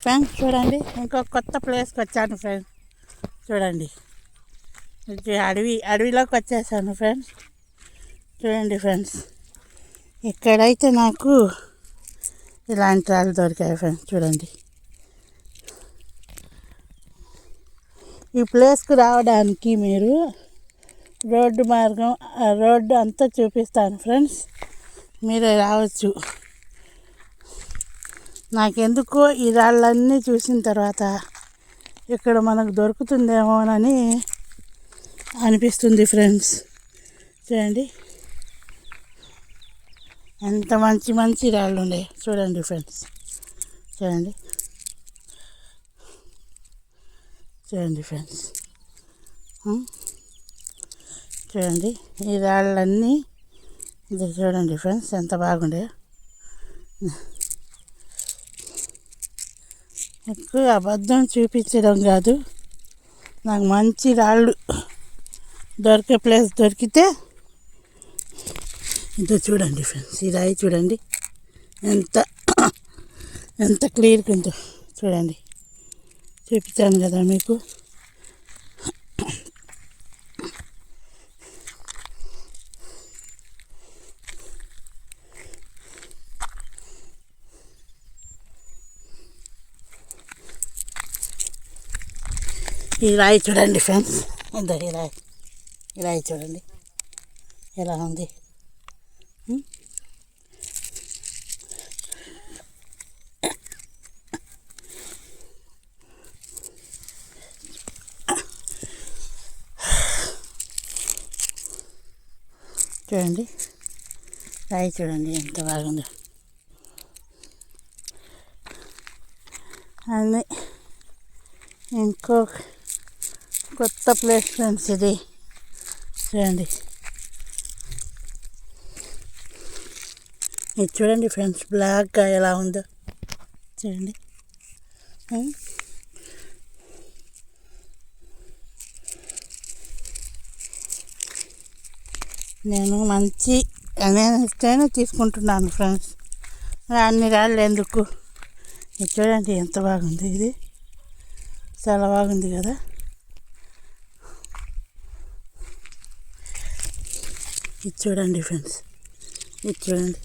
Friends చూడండి ఇంకో కొత్త ప్లేస్కి వచ్చాను ఫ్రెండ్స్ చూడండి. అడవి అడవిలోకి వచ్చేసాను ఫ్రెండ్స్ చూడండి ఫ్రెండ్స్ ఇక్కడైతే నాకు ఇలాంటి రాళ్ళు దొరికాయి ఫ్రెండ్స్ చూడండి. ఈ ప్లేస్కి రావడానికి మీరు రోడ్డు మార్గం ఆ రోడ్డు అంతా చూపిస్తాను ఫ్రెండ్స్. మీరే రావచ్చు. నాకెందుకో ఈ రాళ్ళన్నీ చూసిన తర్వాత ఇక్కడ మనకు దొరుకుతుందేమోనని అనిపిస్తుంది ఫ్రెండ్స్. చూడండి. ఎంత మంచి మంచి రాళ్ళు ఉండే చూడండి ఫ్రెండ్స్. చూడండి. చూడండి ఫ్రెండ్స్. చూడండి ఈ రాళ్ళన్నీ ఇది చూడండి ఫ్రెండ్స్ ఎంత బాగుండే. ఎక్కువ అబద్ధం చూపించడం కాదు. నాకు మంచి రాళ్ళు దొరికే ప్లేస్ దొరికితే ఇదో చూడండి ఫ్రెండ్స్ ఈ రాయి చూడండి. ఎంత ఎంత క్లియర్గా ఉందో చూడండి. చూపించాను కదా మీకు. ఈ రాయి చూడండి ఫ్రెండ్స్. ఇదో ఈ రాయి. ఈ రాయి చూడండి. ఎలా ఉంది? చూడండి. రాయి చూడండి ఎంత బాగుందో. అది ఇంకో కొత్త ప్లేస్ ఫ్రెండ్స్ ఇది. చూడండి. ఇది చూడండి ఫ్రెండ్స్ బ్లాక్గా ఎలా ఉందో. చూడండి. నేను మంచి నేనైతేనే తీసుకుంటున్నాను ఫ్రెండ్స్. అన్ని రాళ్ళు ఎందుకు? ఇది చూడండి ఎంత బాగుంది ఇది. చాలా బాగుంది కదా. ఇది చూడండి ఫ్రెండ్స్. ఇది చూడండి.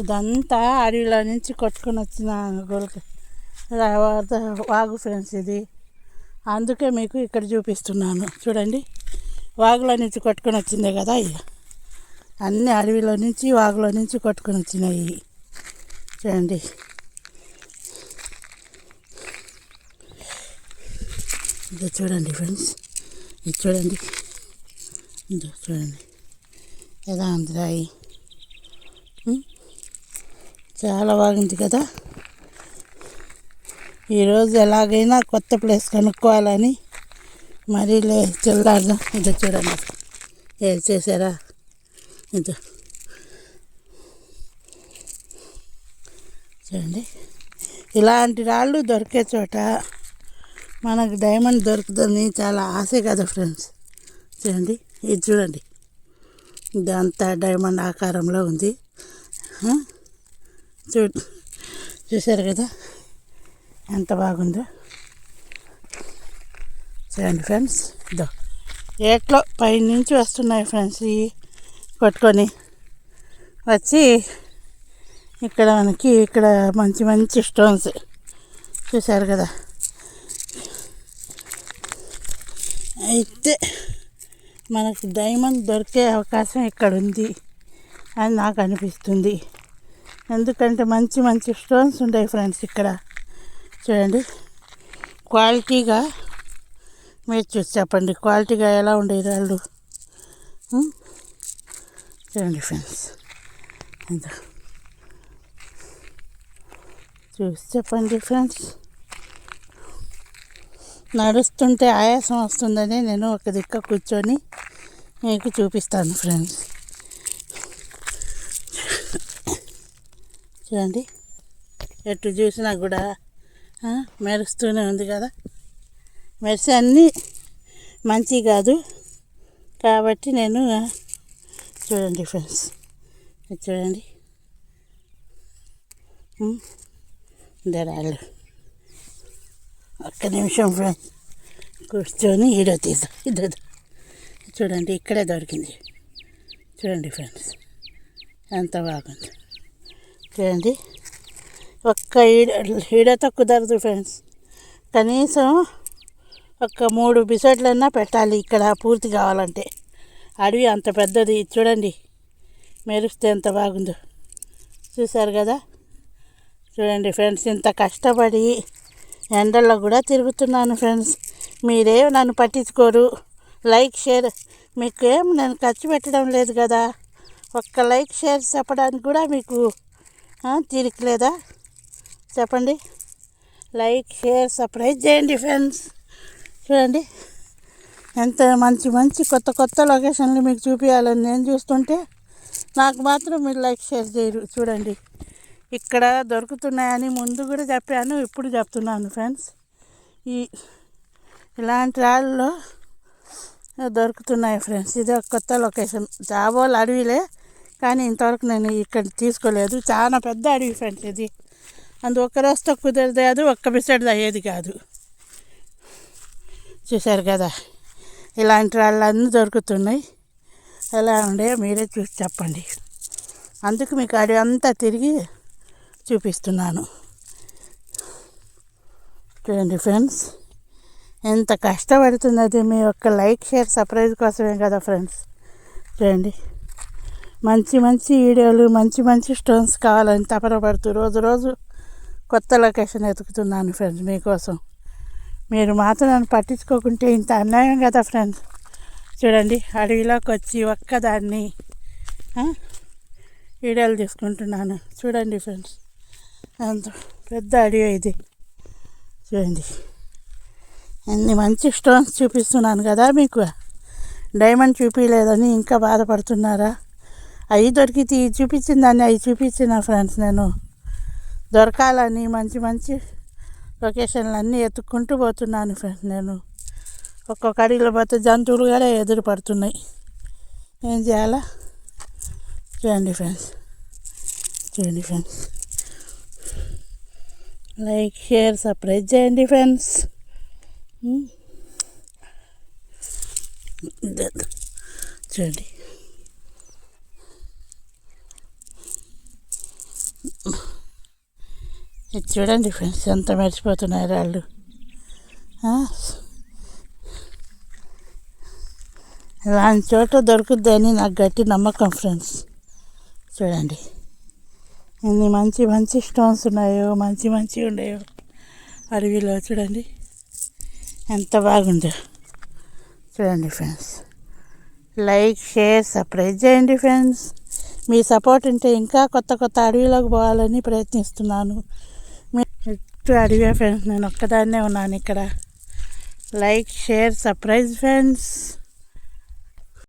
ఇదంతా అడవిలో నుంచి కొట్టుకొని వచ్చిన గొలక వాగు ఫ్రెండ్స్ ఇది. అందుకే మీకు ఇక్కడ చూపిస్తున్నాను. చూడండి. వాగులో నుంచి కొట్టుకొని వచ్చిందే కదా ఇక. అన్ని అడవిలో నుంచి వాగులో నుంచి కొట్టుకొని వచ్చినాయి చూడండి. ఇది చూడండి ఫ్రెండ్స్. ఇది చూడండి. ఇది చూడండి. ఎలా ఉంది రాయి చాలా బాగుంది కదా. ఈరోజు ఎలాగైనా కొత్త ప్లేస్ కనుక్కోవాలని మరీ లే చెల్లారు ఇంత చూడండి. ఏం చేశారా? ఇంత చూడండి. ఇలాంటి రాళ్ళు దొరికే చోట మనకు డైమండ్ దొరుకుతుంది చాలా ఆశ కదా ఫ్రెండ్స్. చూడండి ఇది చూడండి. ఇదంతా డైమండ్ ఆకారంలో ఉంది. చూ చూశారు కదా? ఎంత బాగుందో. చూడండి ఫ్రెండ్స్ ఇదో. ఏట్లో పైనుంచి వస్తున్నాయి ఫ్రెండ్స్ ఈ కొట్టుకొని. వచ్చి ఇక్కడ మనకి ఇక్కడ మంచి మంచి స్టోన్స్. చూశారు కదా? అయితే మనకు డైమండ్ దొరికే అవకాశం ఇక్కడ ఉంది అని నాకు అనిపిస్తుంది. ఎందుకంటే మంచి మంచి స్టోన్స్ ఉంటాయి ఫ్రెండ్స్ ఇక్కడ. చూడండి. క్వాలిటీగా మీరు చూసి చెప్పండి. క్వాలిటీగా ఎలా ఉండేది రాళ్ళు చూడండి ఫ్రెండ్స్. ఎంత చూసి చెప్పండి ఫ్రెండ్స్. నడుస్తుంటే ఆయాసం వస్తుందని నేను ఒక దిక్క కూర్చొని మీకు చూపిస్తాను ఫ్రెండ్స్. చూడండి. ఎటు చూసినా కూడా మెరుస్తూనే ఉంది కదా. మెరిసి అన్నీ మంచి కాదు. కాబట్టి నేను చూడండి ఫ్రెండ్స్. చూడండి. ఉమ్, దరాలు. ఒక్క నిమిషం ఫ్రెండ్స్. కూర్చొని ఈడో తీద్దాం. ఇదో. చూడండి ఇక్కడే దొరికింది. చూడండి ఫ్రెండ్స్. ఎంత బాగుంది. చూడండి ఒక్క ఈడ ఈడతో కుదరదు ఫ్రెండ్స్. కనీసం ఒక మూడు బిసెట్లన్నా పెట్టాలి ఇక్కడ పూర్తి కావాలంటే. అడవి అంత పెద్దది చూడండి. మెరిస్తే ఎంత బాగుందో. చూశారు కదా? చూడండి ఫ్రెండ్స్ ఇంత కష్టపడి ఎండల్లో కూడా తిరుగుతున్నాను ఫ్రెండ్స్. మీరేం నన్ను పట్టించుకోరు. Like share. మీకు ఏం నేను ఖర్చు పెట్టడం లేదు కదా? ఒక్క లైక్ షేర్ చెప్పడానికి కూడా మీకు తీరికలేదా? లేదా చెప్పండి. లైక్ షేర్ సర్ప్రైజ్ చేయండి ఫ్రెండ్స్. చూడండి. ఎంత మంచి మంచి కొత్త కొత్త లొకేషన్లు మీకు చూపించాలని నేను చూస్తుంటే నాకు మాత్రం మీరు లైక్ షేర్ చేయరు. చూడండి. ఇక్కడ దొరుకుతున్నాయని ముందు కూడా చెప్పాను ఇప్పుడు చెప్తున్నాను ఫ్రెండ్స్. ఈ ఇలాంటి రాళ్ళలో దొరుకుతున్నాయి ఫ్రెండ్స్. ఇది ఒక కొత్త లొకేషన్. జాబోలు అడవిలే. కానీ ఇంతవరకు నేను ఇక్కడ తీసుకోలేదు. చాలా పెద్ద అడవి ఫ్రెండ్స్ ఇది. అందు ఒక్క రోజుతో కుదిరేది కాదు ఒక్క బిసెడ్ది అయ్యేది కాదు. చూశారు కదా? ఇలాంటి రాళ్ళన్నీ దొరుకుతున్నాయి. ఎలా ఉండే మీరే చూసి చెప్పండి. అందుకు మీకు అడవి అంతా తిరిగి చూపిస్తున్నాను. చూడండి ఫ్రెండ్స్ ఎంత కష్టపడుతున్నది మీ యొక్క లైక్ షేర్ సర్ప్రైజ్ కోసమే కదా ఫ్రెండ్స్. చూడండి. మంచి మంచి వీడియోలు మంచి మంచి స్టోన్స్ కావాలని తపనపడుతూ రోజు రోజు కొత్త లొకేషన్ ఎతుకుతున్నాను ఫ్రెండ్స్ మీకోసం. మీరు మాత్రం నన్ను పట్టించుకోకుంటే ఇంత అన్యాయం కదా ఫ్రెండ్స్ చూడండి అడవిలోకి వచ్చి ఒక్కదాన్ని వీడియోలు తీసుకుంటున్నాను. చూడండి ఫ్రెండ్స్ అంత పెద్ద అడవి ఇది. చూడండి ఎన్ని మంచి స్టోన్స్ చూపిస్తున్నాను కదా మీకు. డైమండ్ చూపించలేదని ఇంకా బాధపడుతున్నారా? అవి దొరికితే ఇవి చూపించిన దాన్ని అవి చూపించిన ఫ్రెండ్స్ నేను. దొరకాలని మంచి మంచి లొకేషన్లు అన్నీ ఎత్తుక్కుంటూ పోతున్నాను ఫ్రెండ్స్ నేను. ఒక్కొక్క అడిగిలో పోతే జంతువులు కూడా ఎదురు పడుతున్నాయి. ఏం చేయాలా? చూడండి ఫ్రెండ్స్ చూడండి ఫ్రెండ్స్ లైక్ షేర్ సర్ప్రైజ్ చేయండి ఫ్రెండ్స్ hmm? చూడండి. ఇది చూడండి ఫ్రెండ్స్ ఎంత మర్చిపోతున్నారు రాళ్ళు ఆ? ఇలాంటి చోట దొరుకుద్దని నాకు గట్టి నమ్మకం ఫ్రెండ్స్. చూడండి. ఎన్ని మంచి మంచి స్టోన్స్ ఉన్నాయో మంచి మంచి ఉన్నాయో. అడవిలో చూడండి. ఎంత బాగుందో. చూడండి ఫ్రెండ్స్. లైక్ షేర్ సబ్స్క్రైబ్ చేయండి ఫ్రెండ్స్. మీ సపోర్ట్ ఉంటే ఇంకా కొత్త కొత్త అడవిలోకి పోవాలని ప్రయత్నిస్తున్నాను. మీ చుట్టూ ఫ్రెండ్స్ నేను ఒక్కదాన్నే ఉన్నాను ఇక్కడ. Like share surprise friends